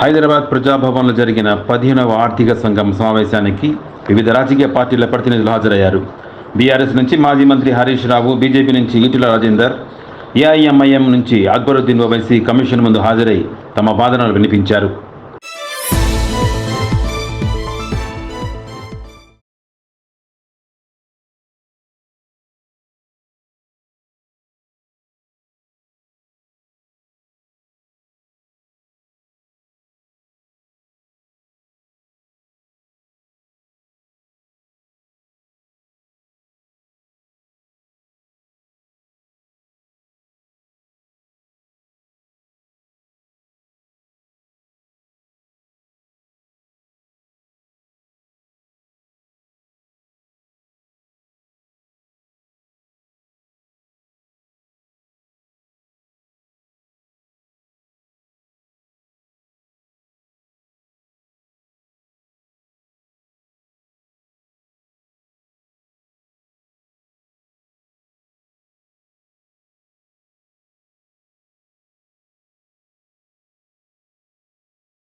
హైదరాబాద్ ప్రజాభవన్లో జరిగిన పదిహేనవ ఆర్థిక సంఘం సమావేశానికి వివిధ రాజకీయ పార్టీల ప్రతినిధులు హాజరయ్యారు. బీఆర్ఎస్ నుంచి మాజీ మంత్రి హరీష్ రావు బీజేపీ నుంచి ఈటుల రాజేందర్ ఏఐఎంఐఎం నుంచి అక్బరుద్దీన్ ఓవైసీ కమిషన్ ముందు హాజరై తమ వాదనలు వినిపించారు.